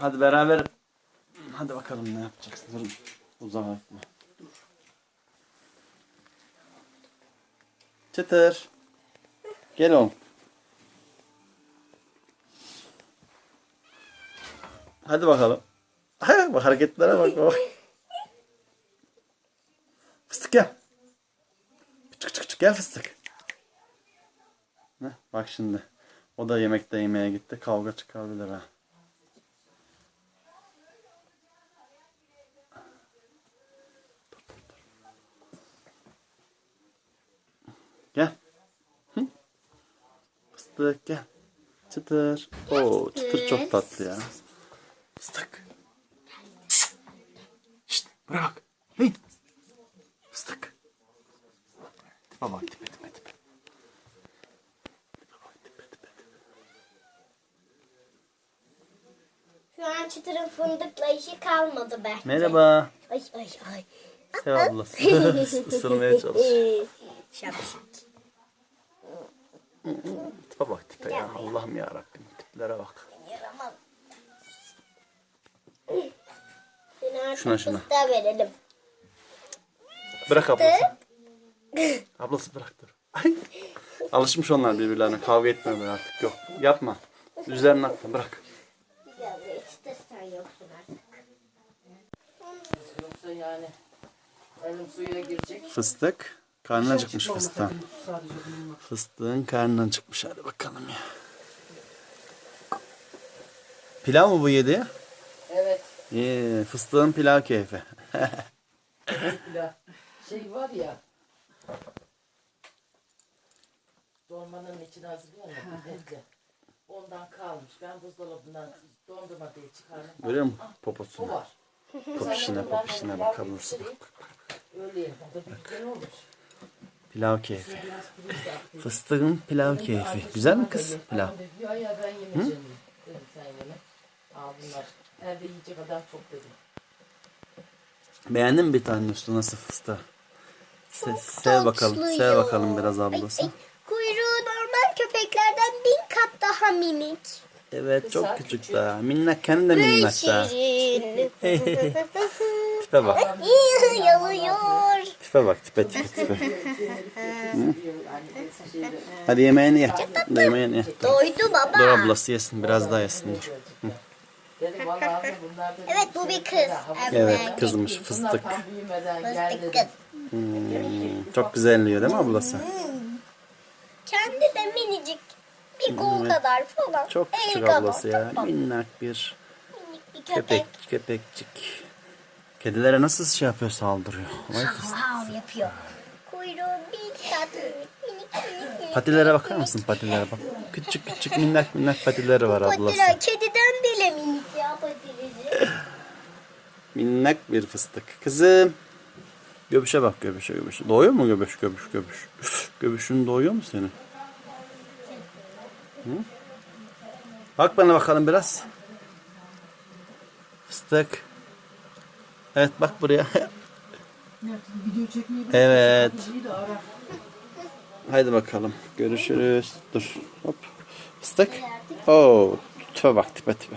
Hadi beraber. Hadi bakalım ne yapacaksın. Durun. Uzağa gitme. Çıtır. Gel oğlum. Hadi bakalım. Ha, bak hareketlere bak bak. Fıstık gel. Çık çık çık gel fıstık. Heh, bak şimdi. O da yemekte yemeğe gitti. Kavga çıkabilir ha. Gel. Hı? Fıstık gel. Çıtır. Oo, çıtır çok tatlı ya. Fıstık. Şşt bırak. Hey. Fıstık. Tipe bak tipe tipe tipe. Şu an çıtırın fındıkla işi kalmadı be. Merhaba. Ay ay ay. Sev ablası. Isırmaya çalış. Şapşik. Tipe bak tipe ya. Allah'ım ya Rabbim. Tiplere bak. Yaramaz. Şuna, şuna. fıstığa verelim. Bırak ablası. Ablası bırak dur. Ay. Alışmış onlar birbirlerine. Kavga etmiyorlar artık. Yok. Yapma. Üzerine atma. Bırak. Ya işte sen yoksun artık. Yoksa yani elim suya girecek. Fıstık. Karnına acıkmış Çıkmamış fıstığın. Fıstığın karnına acıkmış. Hadi bakalım ya. Pilav mı bu yedi? Evet. İyi. Fıstığın pilav keyfi. Pilav. Şey var ya. Dolmanın içine hazırlıyorlar bence. Ondan kalmış. Ben buzdolabından dondurma diye çıkardım. Görüyor musun? O Poposunu. var. Popişine popişine bak ablası. Öyle yedim. O da bir güzel olmuş. Pilav keyfi. Fıstığın pilav keyfi. Güzel mi kız pilav? Ya ya ben yemeyeceğim. Dedim sen yeme. Al bunlar. Evde yiyecek kadar çok dedim. Beğendin mi bir tane üstü nasıl fıstığı? Se- sev bakalım. Sev bakalım biraz ablası. Ay, kuyruğu normal köpeklerden bin kat daha minik. Evet çok Kısa, küçük küçük. daha. Minnak kendi de minnak daha. şirin. Tipe bak. Yalıyor. Tipe bak tipe tipe tipe. Hadi yemeğini ye. Hadi yemeğini ye. Doydu baba. Dur ablası yesin biraz daha yesin dur. Evet bu bir kız. Evet kızmış fıstık. Fıstık kız. Hmm, çok güzel yiyor değil mi ablası? Kendi de minicik. Bir kol kadar falan. Çok El küçük kadar, ablası ya. Minnak bir Minik bir köpek. köpek köpekçik. Kedilere nasıl şey yapıyor saldırıyor. Vay fıstık. Wow yapıyor. Kuyruğu bir kat minik minik minik. minik. Patilere bakar mısın patilere bak. Küçük küçük minnak minnak patileri var ablası. Patiler kediden bile minik ya patileri. Minnak bir fıstık. Kızım. Göbüşe bak göbüşe göbüşe. Doğuyor mu göbüş göbüş göbüş? Göbüşün doğuyor mu senin? Hı? Bak bana bakalım biraz. Fıstık. Evet bak buraya. Evet. Haydi bakalım. Görüşürüz. Dur. Hop. Fıstık. Oo. Tipe bak tipe tipe.